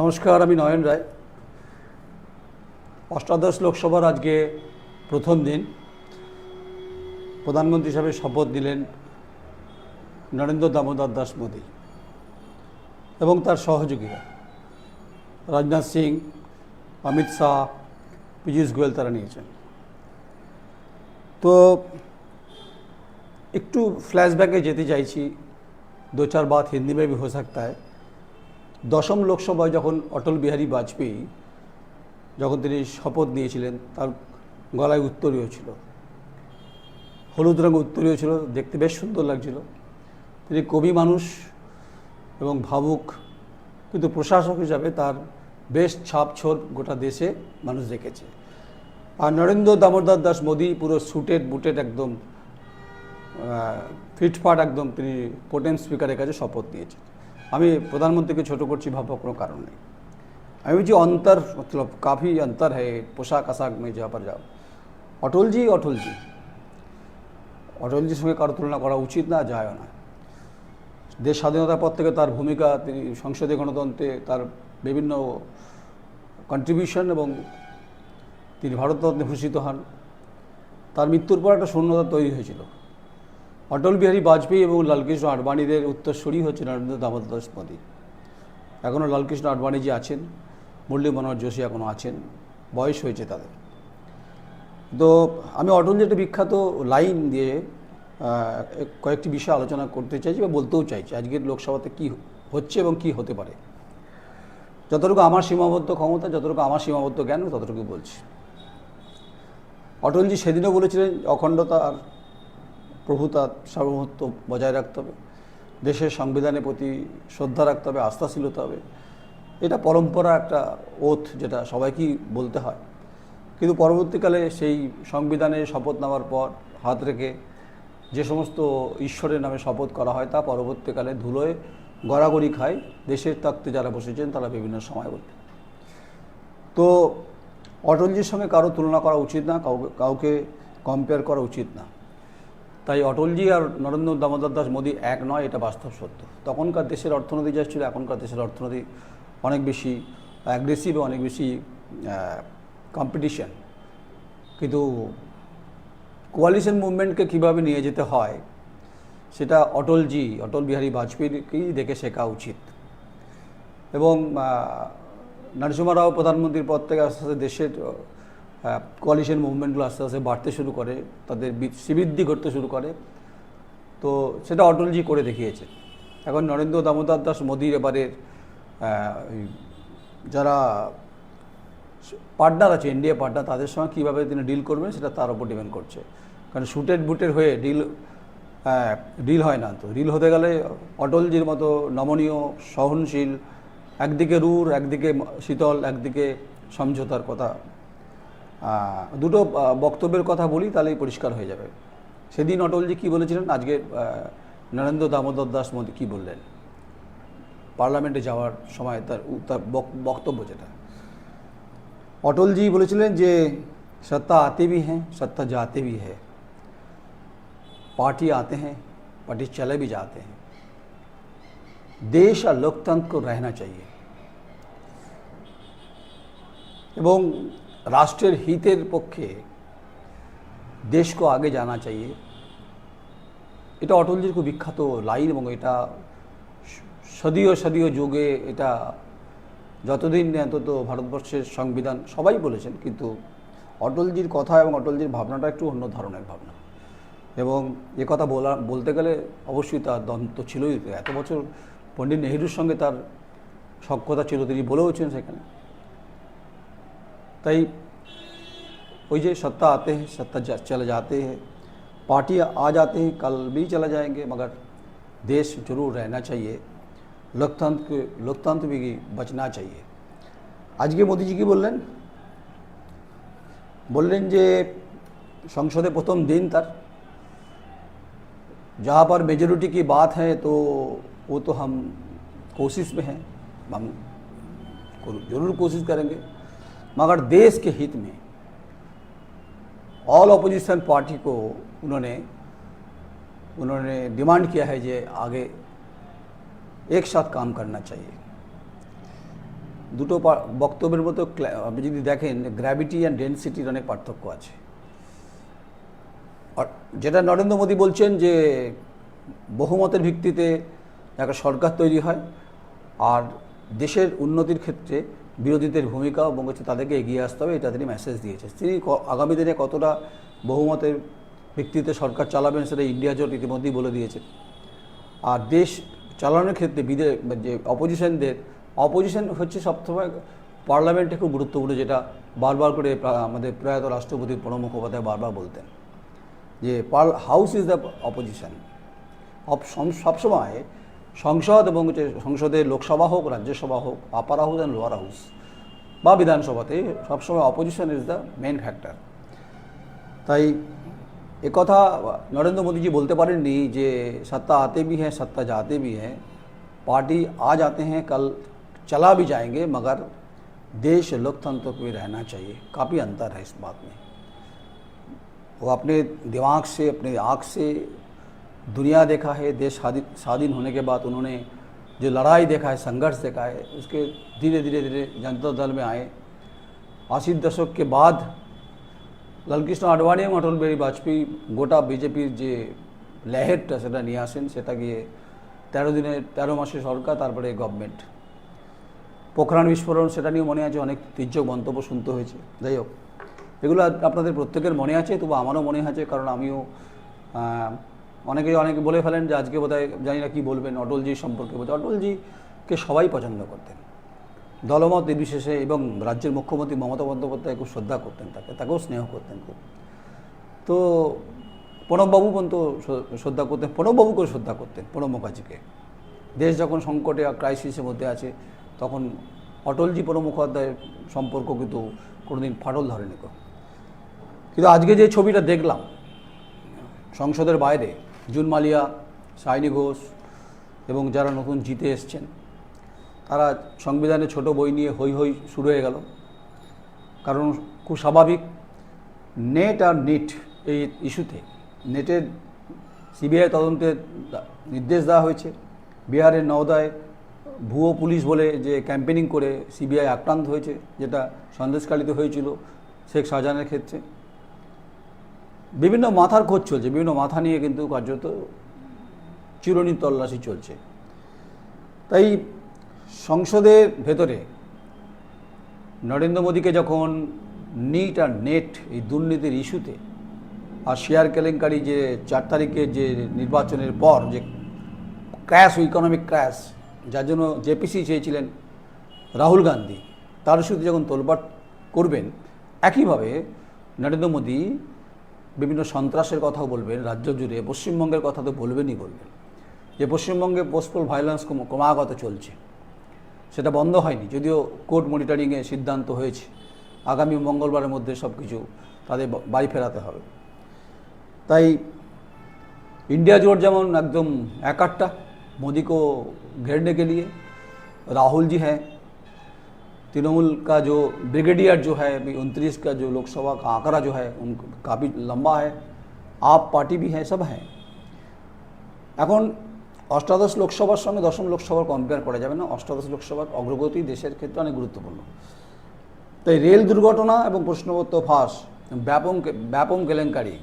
নমস্কার, আমি নয়ন রায়। অষ্টাদশ লোকসভার আজকে প্রথম দিন। প্রধানমন্ত্রী হিসাবে শপথ দিলেন নরেন্দ্র দামোদর দাস মোদী এবং তার সহযোগীরা। রাজনাথ সিং, অমিত শাহ, পীযূষ গোয়েল তারা নিয়েছেন। তো একটু ফ্ল্যাশব্যাকে যেতে চাইছি। দু চার বাত হিন্দি মে ভি হো সকতা হয় দশম লোকসভায় যখন অটল বিহারী বাজপেয়ী যখন তিনি শপথ নিয়েছিলেন, তার গলায় উত্তরীয় ছিল। হলুদ রঙ উত্তরীয় ছিল, দেখতে বেশ সুন্দর লাগছিল। তিনি কবি মানুষ এবং ভাবুক, কিন্তু প্রশাসক হিসাবে তার বেশ ছাপ ছোট গোটা দেশে মানুষ দেখেছে। আর নরেন্দ্র দামোদর দাস মোদী পুরো সুটেড বুটেড একদম ফিটফাট একদম তিনি পোটেন স্পিকারের কাছে শপথ নিয়েছেন। আমি প্রধানমন্ত্রীকে ছোট করছি ভাবো কোনো কারণ নেই। আমি বলছি, অন্তর, মতলব কাফি অন্তর হ্যাঁ পোশাক আশাক মেয়ে যা পর যাও। অটলজি অটলজি অটলজির সঙ্গে কারও তুলনা করা উচিত না, যায় না। দেশ স্বাধীনতার পর থেকে তার ভূমিকা, তিনি সংসদীয় গণতন্ত্রে তার বিভিন্ন কন্ট্রিবিউশন এবং তিনি ভারতরত্নে ভূষিত হন। তার মৃত্যুর পর একটা শূন্যতা তৈরি হয়েছিল। অটল বিহারী বাজপেয়ী এবং লালকৃষ্ণ আডবাণীদের উত্তরস্বরী হচ্ছে নরেন্দ্র দামোদর দাস মোদী। এখনও লালকৃষ্ণ আডবাণীজি আছেন, মুরলী মনোহর যোশী এখনও আছেন, বয়স হয়েছে তাদের। তো আমি অটলজি একটা বিখ্যাত লাইন দিয়ে কয়েকটি বিষয় আলোচনা করতে চাইছি বা বলতেও চাইছি, আজকের লোকসভাতে কি হচ্ছে এবং কি হতে পারে। যতটুকু আমার সীমাবদ্ধ ক্ষমতা, যতটুকু আমার সীমাবদ্ধ জ্ঞান ততটুকু বলছি। অটলজি সেদিনও বলেছিলেন অখণ্ডতা আর প্রভুতা সার্বভৌমত্ব বজায় রাখতে হবে। দেশের সংবিধানের প্রতি শ্রদ্ধা রাখতে হবে আস্থাশীলতা হবে। এটা পরম্পরা একটা ওথ যেটা সবাইকেই বলতে হয়। কিন্তু পরবর্তীকালে সেই সংবিধানে শপথ নেওয়ার পর হাত রেখে যে সমস্ত ঈশ্বরের নামে শপথ করা হয় তা পরবর্তীকালে ধুলোয় গড়াগড়ি খায় দেশের তাকতে যারা বসেছেন তারা বিভিন্ন সময় বলে তো অটলজির সঙ্গে কারও তুলনা করা উচিত না, কাউকে কাউকে কম্পেয়ার করা উচিত না। তাই অটলজি আর নরেন্দ্র দামোদর দাস মোদী এক নয়, এটা বাস্তব সত্য। তখনকার দেশের অর্থনীতি যা ছিল, এখনকার দেশের অর্থনীতি অনেক বেশি অ্যাগ্রেসিভ অনেক বেশি কম্পিটিশন কিন্তু কোয়ালিশন মুভমেন্টকে কীভাবে নিয়ে যেতে হয়, সেটা অটলজি, অটল বিহারী বাজপেয়ীকেই দেখে শেখা উচিত। এবং নরসিংহ রাও প্রধানমন্ত্রীর পর থেকে আস্তে আস্তে দেশের কোয়ালিশন মুভমেন্টগুলো আস্তে আস্তে বাড়তে শুরু করে, তাদের শ্রীবৃদ্ধি করতে শুরু করে। তো সেটা অটলজি করে দেখিয়েছে। এখন নরেন্দ্র দামোদর দাস মোদীর এবারের যারা পার্টনার আছে ইন্ডিয়া পার্টনার, তাদের সঙ্গে কীভাবে তিনি ডিল করবেন সেটা তার উপর ডিপেন্ড করছে। কারণ শুটেড বুটের হয়ে ডিল ডিল হয় না তো। ডিল হতে গেলে অটলজির মতো নমনীয়, সহনশীল, একদিকে রূঢ় একদিকে শীতল, একদিকে সমঝোতার কথা দুটো বক্তব্যের কথা বলি তাহলে পরিষ্কার হয়ে যাবে। সেদিন অটলজি কি বলেছিলেন? আজকে নরেন্দ্র দামোদর দাস মোদী কী বললেন? পার্লামেন্টে যাওয়ার সময় তার বক্তব্য যেটা। অটলজি বলেছিলেন যে सत्ता আতে भी हैं सत्ता जाते भी है पार्टी आते हैं पार्टी चले भी जाते हैं देश और लोकतंत्र को रहना এবং রাষ্ট্রের হিতের পক্ষে দেশকে আগে জানা চাইয়ে, এটা অটলজির খুব বিখ্যাত লাইন এবং এটা সদীয় সদীয় যুগে এটা যতদিন অন্তত ভারতবর্ষের সংবিধান, সবাই বলেছেন, কিন্তু অটলজির কথা এবং অটলজির ভাবনাটা একটু অন্য ধরনের ভাবনা। এবং এ কথা বলা, বলতে গেলে অবশ্যই তার দন্ত ছিলই, এত বছর পণ্ডিত নেহরুর সঙ্গে তার সক্ষতা ছিল, তিনি বলেওছেন সেখানে। তাই ওই যে सत्ता आते हैं सत्ता जा- चले जाते हैं पार्टी आ जाते हैं कल भी चला जाएंगे मगर देश जरूर रहना चाहिए लोकतंत्र के लोकतंत्र भी बचना चाहिए আজকে মোদিজি কি বললেন বললেন যে সংসদে প্রথম দিন তার जहाँ पर मेजोरिटी की बात है तो वो तो हम कोशिश में हैं हम को- जरूर कोशिश करेंगे मगर देश के हित में ऑल अपोजिशन पार्टी को उन्होंने उन्होंने डिमांड किया है कि आगे एक साथ काम करना चाहिए দুটো পা- বক্তব্যের মতো ক্লা- আপনি যদি দেখেন গ্র্যাভিটি অ্যান্ড ডেন্সিটির অনেক পার্থক্য আছে আর যেটা নরেন্দ্র মোদী বলছেন যে বহুমতের ভিত্তিতে একটা সরকার তৈরি হয় আর দেশের উন্নতির ক্ষেত্রে বিরোধীদের ভূমিকা এবং হচ্ছে তাদেরকে এগিয়ে আসতে হবে, এটা তিনি মেসেজ দিয়েছে তিনি আগামী দিনে কতটা বহুমতের ভিত্তিতে সরকার চালাবেন সেটা ইন্ডিয়া জোট ইতিমধ্যেই বলে দিয়েছে। আর দেশ চালানোর ক্ষেত্রে বিদে যে অপোজিশনদের অপোজিশন হচ্ছে সবসময় পার্লামেন্টে খুব গুরুত্বপূর্ণ, যেটা বারবার করে আমাদের প্রয়াত রাষ্ট্রপতি প্রণব মুখোপাধ্যায় বারবার বলতেন যে পার হাউস ইজ দ্য অপোজিশন সবসময় সংসদ এবং হচ্ছে সংসদে লোকসভা হোক রাজ্যসভা হোক upper house and lower house বা বিধানসভাতে সবসময় opposition is the main factor তাই একথা নরেন্দ্র মোদীজি বলতে পারেননি যে सत्ता आते भी हैं सत्ता जाते भी हैं पार्टी आ जाते हैं कल चला भी जाएंगे मगर देश लोकतंत्र को भी रहना चाहिए काफ़ी अंतर है इस बात में वो अपने दिमाग से अपने आँख से दुनिया देखा है देश स्वाधीन स्वाधीन होने के बाद उन्होंने जो लड़ाई देखा है संघर्ष देखा है उसके धीरे धीरे धीरे जनता दल में आए আশির দশক के बाद লালকৃষ্ণ আডবাণী এবং অটল বিহারী বাজপেয়ী গোটা বিজেপির যে লেহেরটা সেটা নিয়ে আসেন সেটা গিয়ে তেরো দিনের তেরো মাসের সরকার তারপরে গভর্নমেন্ট পোখরান বিস্ফোরণ সেটা নিয়েও মনে আছে অনেক তির্যক মন্তব্য শুনতে হয়েছে যাই হোক এগুলো আপ- আপনাদের প্রত্যেকের মনে আছে তবু আমারও মনে আছে কারণ আমিও আহ, অনেকে বলে ফেলেন যে আজকে বোধহয় জানি না কী বলবেন অটলজি সম্পর্কে বলতে অটলজিকে সবাই পছন্দ করতেন। দলমত নির্বিশেষে এবং রাজ্যের মুখ্যমন্ত্রী মমতা বন্দ্যোপাধ্যায় খুব শ্রদ্ধা করতেন তাকে তাকেও স্নেহ করতেন খুব। তো প্রণববাবু পর্যন্ত শ্রদ্ধা করতেন প্রণববাবুকেও শ্রদ্ধা করতেন প্রণব মুখার্জিকে। দেশ যখন সংকটে ক্রাইসিসের মধ্যে আছে তখন অটলজি প্রণব মুখোপাধ্যায়ের সম্পর্ক কিন্তু কোনোদিন ফাটল ধরেনি কিন্তু আজকে যে ছবিটা দেখলাম সংসদের বাইরে জুন মালিয়া সাইনি ঘোষ এবং যারা নতুন জিতে এসছেন, তারা সংবিধানে ছোট বই নিয়ে হই হই শুরু হয়ে গেল। কারণ খুব স্বাভাবিক নেট আর নিট এই ইস্যুতে নেটের সিবিআই তদন্তের নির্দেশ দেওয়া হয়েছে। বিহারের নওদায় ভুয়ো পুলিশ বলে যে ক্যাম্পেনিং করে সিবিআই আক্রান্ত হয়েছে, যেটা সন্দেশকালিত হয়েছিল শেখ শাহজাহানের ক্ষেত্রে। বিভিন্ন মাথার খোঁজ চলছে, বিভিন্ন মাথা নিয়ে কিন্তু কার্যত চিরনি তল্লাশি চলছে। তাই সংসদের ভেতরে নরেন্দ্র মোদীকে যখন নিট আর নেট এই দুর্নীতির ইস্যুতে আর শেয়ার কেলেঙ্কারি যে চার তারিখের যে নির্বাচনের পর যে ক্র্যাশ ইকোনমিক ক্র্যাশ যার জন্য জেপিসি চেয়েছিলেন রাহুল গান্ধী, তার ইস্যুতে যখন তোলপাট করবেন, একইভাবে নরেন্দ্র মোদী বিভিন্ন সন্ত্রাসের কথাও বলবেন রাজ্য জুড়ে পশ্চিমবঙ্গের কথা তো বলবেনই বলবেন যে পশ্চিমবঙ্গে পোস্টপোল ভায়োলেন্স ক্রম- ক্রমাগত চলছে সেটা বন্ধ হয়নি যদিও কোর্ট মনিটরিংয়ে সিদ্ধান্ত হয়েছে আগামী মঙ্গলবারের মধ্যে সব কিছু তাদের বা- বাড়ি ফেরাতে হবে তাই इंडिया जोट যেমন একদম একাট্টা मोदी को घेरने के लिए राहुल जी हैं तृणमूल का जो ब्रिगेडियर जो है अभी उनतीस का जो लोकसभा का आंकड़ा जो है उन काफ़ी लंबा है आप पार्टी भी है सब हैं এখন অষ্টাদশ লোকসভার সঙ্গে দশম লোকসভার কম্পেয়ার করা যাবে না অষ্টাদশ লোকসভার অগ্রগতি দেশের ক্ষেত্রে অনেক গুরুত্বপূর্ণ তাই রেল দুর্ঘটনা এবং প্রশ্নপত্র ফাঁস ব্যাপক ব্যাপক কেলেঙ্কারি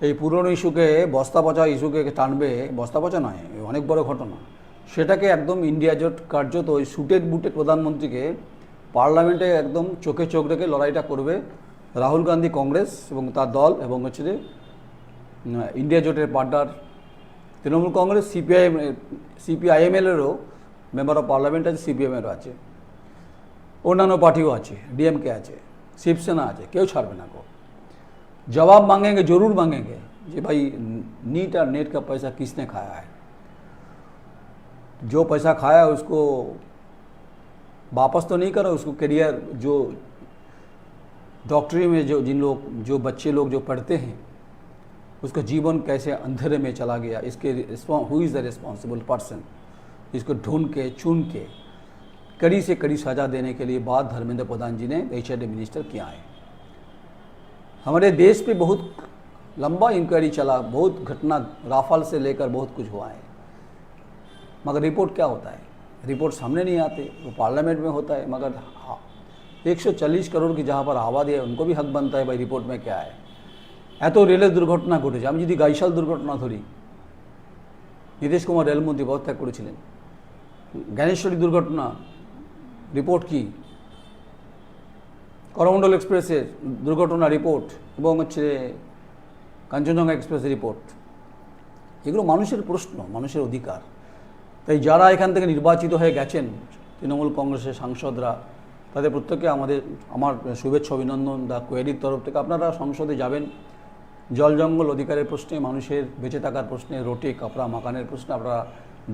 এই পুরনো ইস্যুকে বস্তা পচা ইস্যুকে টানবে বস্তা পচা নয় অনেক বড় ঘটনা সেটাকে একদম ইন্ডিয়া জোট কার্যত ওই সুটেড বুটেড প্রধানমন্ত্রীকে পার্লামেন্টে একদম চোখে চোখ রেখে লড়াইটা করবে রাহুল গান্ধী কংগ্রেস এবং তার দল এবং হচ্ছে যে উম, ইন্ডিয়া জোটের পার্টনার তৃণমূল কংগ্রেস সিপিআইএম সিপিআইএমএলেরও মেম্বার অফ পার্লামেন্ট আছে সিপিএমেরও আছে অন্যান্য পার্টিও আছে ডিএমকে আছে শিবসেনা আছে কেউ ছাড়বে না কো जवाब मांगेंगे जरूर मांगेंगे कि भाई नीट और नेट का पैसा किसने खाया है जो पैसा खाया उसको वापस तो नहीं करो, उसको करियर जो डॉक्टरी में जो जिन लोग, जो बच्चे लोग जो पढ़ते हैं, उसका जीवन कैसे अंधेरे में चला गया, इसके who is the responsible person इसको ढूंढ के, चुन के, कड़ी से कड़ी सजा देने के लिए बात धर्मेंद्र प्रधान जी ने एच मिनिस्टर किया है। हमारे देश पे बहुत लंबा इंक्वायरी चला, बहुत घटना राफाल से लेकर बहुत कुछ हुआ है। मगर रिपोर्ट क्या होता है रिपोर्ट सामने नहीं आते वो पार्लियामेंट में होता है मगर एक सौ चालीस करोड़ की जहाँ पर आबादी है उनको भी हक बनता है भाई रिपोर्ट में क्या है এত রেলের দুর্ঘটনা ঘটেছে আমি যদি গাইশাল দুর্ঘটনা ধরি নীতিশ কুমার রেলমন্ত্রী পদত্যাগ করেছিলেন জ্ঞানেশ্বরী দুর্ঘটনা রিপোর্ট কি করমণ্ডল এক্সপ্রেসের দুর্ঘটনা রিপোর্ট এবং হচ্ছে কাঞ্চনজঙ্ঘা এক্সপ্রেসের রিপোর্ট এগুলো মানুষের প্রশ্ন মানুষের অধিকার তাই যারা এখান থেকে নির্বাচিত হয়ে গেছেন, তৃণমূল কংগ্রেসের সাংসদরা, তাদের প্রত্যেকে আমাদের, আমার শুভেচ্ছা, অভিনন্দন দা কোয়েরির তরফ থেকে। আপনারা সংসদে যাবেন, জল জঙ্গল অধিকারের প্রশ্নে, মানুষের বেঁচে থাকার প্রশ্নে, রোটে, কাপড়া মাকানের প্রশ্নে আপনারা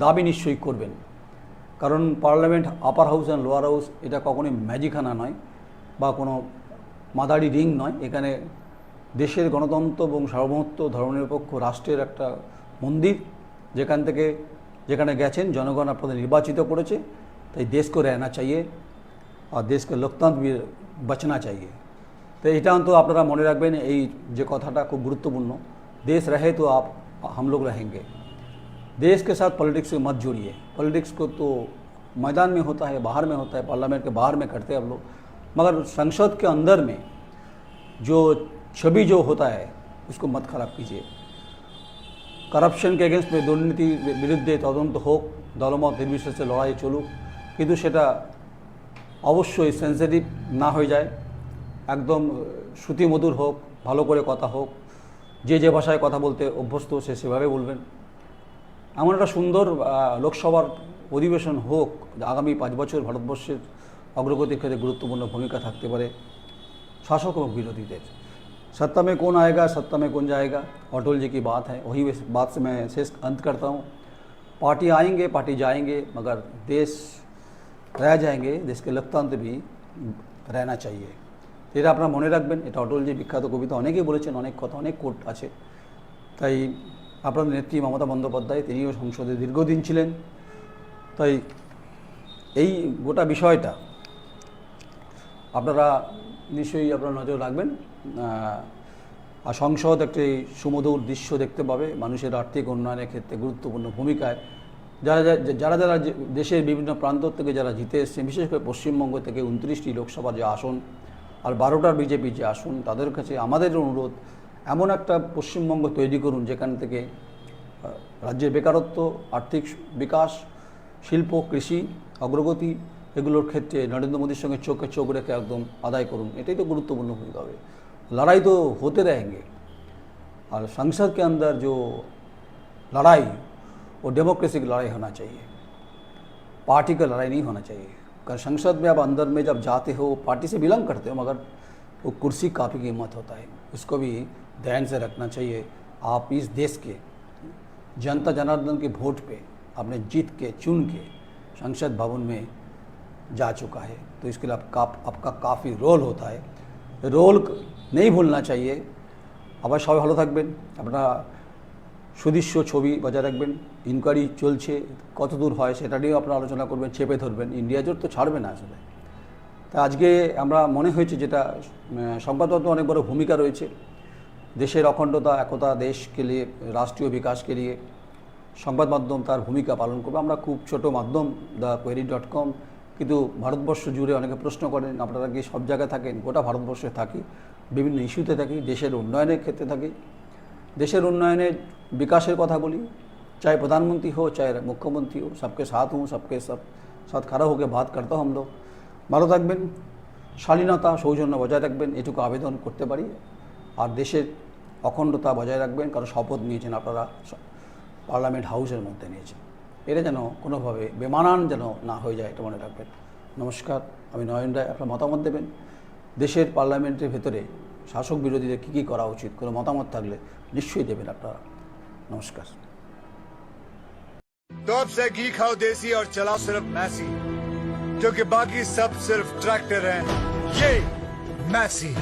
দাবি নিশ্চয়ই করবেন। কারণ parliament, upper house and lower house, এটা কখনোই ম্যাজিখানা নয় বা কোনো মাদারি রিং নয়। এখানে দেশের গণতন্ত্র এবং সার্বভৌমত্ব ধর্মনিরপেক্ষ রাষ্ট্রের একটা মন্দির, যেখান থেকে যেখানে গেছেন জনগণ আপনাদের নির্বাচিত করেছে তাই দেশ को रहना चाहिए আর দেশকে লোকতন্ত্র भी बचना चाहिए তো এটা অন্তত আপনারা মনে রাখবেন এই যে কথাটা খুব গুরুত্বপূর্ণ দেশ रहे तो आप हम लोग रहेंगे देश के साथ पॉलिटिक्स से मत जोड़िए पॉलिटिक्स को तो मैदान में होता है बाहर में होता है पार्लियामेंट के बाहर में करते हैं हम लोग मगर संसद के अंदर में जो छवि जो होता है उसको मत खराब कीजिए করাপশনকে এগেনস্ট দুর্নীতির বিরুদ্ধে তদন্ত হোক, দলমত নির্বিশেষে লড়াই চলুক, কিন্তু সেটা অবশ্যই সেন্সিটিভ না হয়ে যায়। একদম শ্রুতিমধুর হোক, ভালো করে কথা হোক, যে যে ভাষায় কথা বলতে অভ্যস্ত, সে সেভাবে বলবেন। এমন একটা সুন্দর লোকসভার অধিবেশন হোক, আগামী পাঁচ বছর ভারতবর্ষের অগ্রগতির ক্ষেত্রে গুরুত্বপূর্ণ ভূমিকা থাকতে পারে শাসক এবং বিরোধীদের। सत्ता में कौन आएगा सत्ता में कौन जाएगा अटल जी की बात है वही इस बात से मैं शेष अंत करता हूँ पार्टी आएंगे पार्टी जाएंगे मगर देश रह जाएंगे देश के लोकतंत्र भी रहना चाहिए এটা আপনারা মনে রাখবেন এটা অটলজি বিখ্যাত কবিতা অনেকেই বলেছেন অনেক কথা অনেক কোট আছে তাই আপনাদের নেত্রী মমতা বন্দ্যোপাধ্যায় তিনিও সংসদে দীর্ঘদিন ছিলেন তাই এই গোটা বিষয়টা আপনারা নিশ্চয়ই আপনারা নজর রাখবেন আহ, আর সংসদ একটি সুমধুর দৃশ্য দেখতে পাবে মানুষের আর্থিক উন্নয়নের ক্ষেত্রে গুরুত্বপূর্ণ ভূমিকায়। যারা যারা যারা দেশের বিভিন্ন প্রান্ত থেকে যারা জিতে এসছে বিশেষ করে পশ্চিমবঙ্গ থেকে উনত্রিশটি লোকসভা যে আসন আর বারোটার বিজেপি যে আসন, তাদের কাছে আমাদের অনুরোধ, এমন একটা পশ্চিমবঙ্গ তৈরি করুন যেখান থেকে রাজ্যের বেকারত্ব, আর্থিক বিকাশ, শিল্প, কৃষি, অগ্রগতি এগুলোর ক্ষেত্রে নরেন্দ্র মোদীর সঙ্গে চোখে চোখ রেখে একদম আদায় করুন। এটাই তো গুরুত্বপূর্ণ ভূমিকা হবে। लड़ाई तो होते रहेंगे। और संसद के अंदर जो लड़ाई, वो डेमोक्रेसी की लड़ाई होना चाहिए। पार्टी का लड़ाई नहीं होना चाहिए। कारण संसद में आप अंदर में जब जाते हो, पार्टी से बिलोंग करते हो, मगर वो कुर्सी काफ़ी कीमत होता है। उसको भी ध्यान से रखना चाहिए। आप इस देश के जनता जनार्दन के वोट पे आपने जीत के, चुन के संसद भवन में जा चुका है। तो इसके लिए आपका आपका काफ़ी रोल होता है। রোল নেই ভুলনা চাইয়ে। আবার সবাই ভালো থাকবেন। আপনারা সুদৃশ্য ছবি বজায় রাখবেন। ইনকোয়ারি চলছে, কত দূর হয় সেটা নিয়েও আপনারা আলোচনা করবেন, চেপে ধরবেন। ইন্ডিয়া জোট তো ছাড়বে না আসলে। তা আজকে আমরা মনে হয়েছে যেটা সংবাদপত্র অনেক বড় ভূমিকা রয়েছে। দেশের অখণ্ডতা, একতা দেশকে নিয়ে, রাষ্ট্রীয় বিকাশকে নিয়ে সংবাদ মাধ্যম তার ভূমিকা পালন করবে। আমরা খুব ছোট মাধ্যম দ্য কোয়েরি ডট কম কিন্তু ভারতবর্ষ জুড়ে অনেকে প্রশ্ন করেন, আপনারা কি সব জায়গায় থাকেন? গোটা ভারতবর্ষে থাকি। বিভিন্ন ইস্যুতে থাকি, দেশের উন্নয়নের ক্ষেত্রে থাকি। দেশের উন্নয়নের বিকাশের কথা বলি। চাই প্রধানমন্ত্রী হোক, চাই মুখ্যমন্ত্রী হোক, সবকে সাথ হোক সবকে সব, সাথ খারাপ হোক ভাত करता হম ভালো থাকবেন, শালীনতা, সৌজন্য বজায় রাখবেন, এটুকু আবেদন করতে পারি। আর দেশের অখণ্ডতা বজায় রাখবেন, কারণ শপথ নিয়েছেন আপনারা পার্লামেন্ট হাউসের মধ্যে নিয়েছেন। এটা যেন কোনোভাবে বেমানান যেন না হয়ে যায়, এটা মনে রাখবেন। নমস্কার, আমি নয়ন রায়, আপনার মতামত দেবেন। দেশের পার্লামেন্টের ভেতরে শাসক বিরোধীদের কী কী করা উচিত কোনো মতামত থাকলে নিশ্চয়ই দেবেন আপনারা নমস্কার तो अब से घी खाओ देसी और चलाओ सिर्फ मैसी क्योंकि बाकी सब सिर्फ ट्रैक्टर हैं ये Massey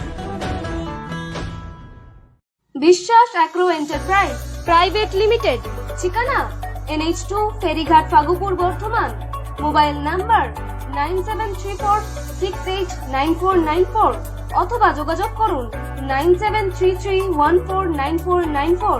Biswas agro enterprise private limited ঠিকানা NH two Ferighat Fagupur Bardhaman mobile number nine seven three four six eight nine four nine four অথবা যোগাযোগ করুন nine seven three three one four nine four nine four